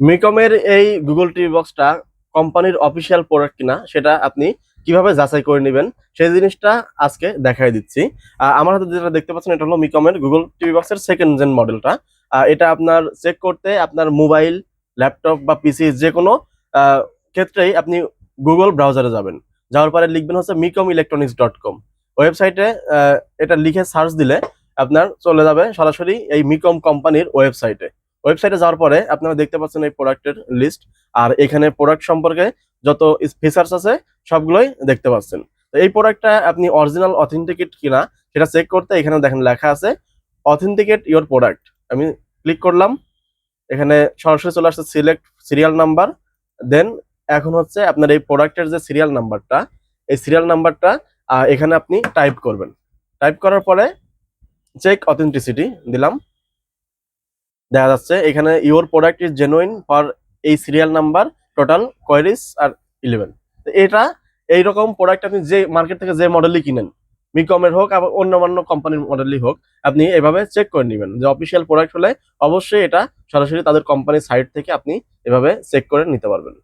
মিকমের এই Google TV বক্সটা কোম্পানির অফিসিয়াল প্রোডাক্ট কিনা, সেটা আপনি কীভাবে যাচাই করে নেবেন, সেই জিনিসটা আজকে দেখাই দিচ্ছি। আমার হাতে যেটা দেখতে পাচ্ছেন, এটা হলো মিকমের গুগল টিভি বক্সের সেকেন্ড জেন মডেলটা এটা আপনার চেক করতে আপনার মোবাইল ল্যাপটপ বা পিসি যে কোনো ক্ষেত্রেই আপনি গুগল ব্রাউজারে যাবেন। যাওয়ার পরে লিখবেন হচ্ছে মিকম ইলেকট্রনিক্স ডট কম ওয়েবসাইটে এটা লিখে সার্চ দিলে আপনার চলে যাবে সরাসরি এই মিকম কোম্পানির ওয়েবসাইটে ওয়েবসাইটে যাওয়ার পরে আপনারা দেখতে পাচ্ছেন এই প্রোডাক্টের লিস্ট আর এখানে প্রোডাক্ট সম্পর্কে যত ফিচার্স আছে, সবগুলোই দেখতে পাচ্ছেন। তো এই প্রোডাক্টটা আপনি অরিজিনাল অথেন্টিকেট কিনা, সেটা চেক করতে এখানে দেখেন লেখা আছে অথেন্টিকেট ইওর প্রোডাক্ট আমি ক্লিক করলাম। এখানে সরাসরি চলে আসছে সিলেক্ট সিরিয়াল নাম্বার দেন এখন হচ্ছে আপনার এই প্রোডাক্টের যে সিরিয়াল নাম্বারটা এই সিরিয়াল নাম্বারটা এখানে আপনি টাইপ করবেন। টাইপ করার পরে চেক অথেন্টিসিটি দিলাম। দেখা যাচ্ছে, এখানে your product is genuine for এই serial number total queries are eleven এটা এইরকম প্রোডাক্ট আপনি যে মার্কেট থেকে যে মডেলই কিনেন মিকমের হোক আবার অন্য অন্য কোম্পানির মডেলই হোক, আপনি এভাবে চেক করে নেবেন। যে অফিসিয়াল প্রোডাক্ট হলে অবশ্যই এটা সরাসরি তাদের কোম্পানির সাইট থেকে আপনি এভাবে চেক করে নিতে পারবেন।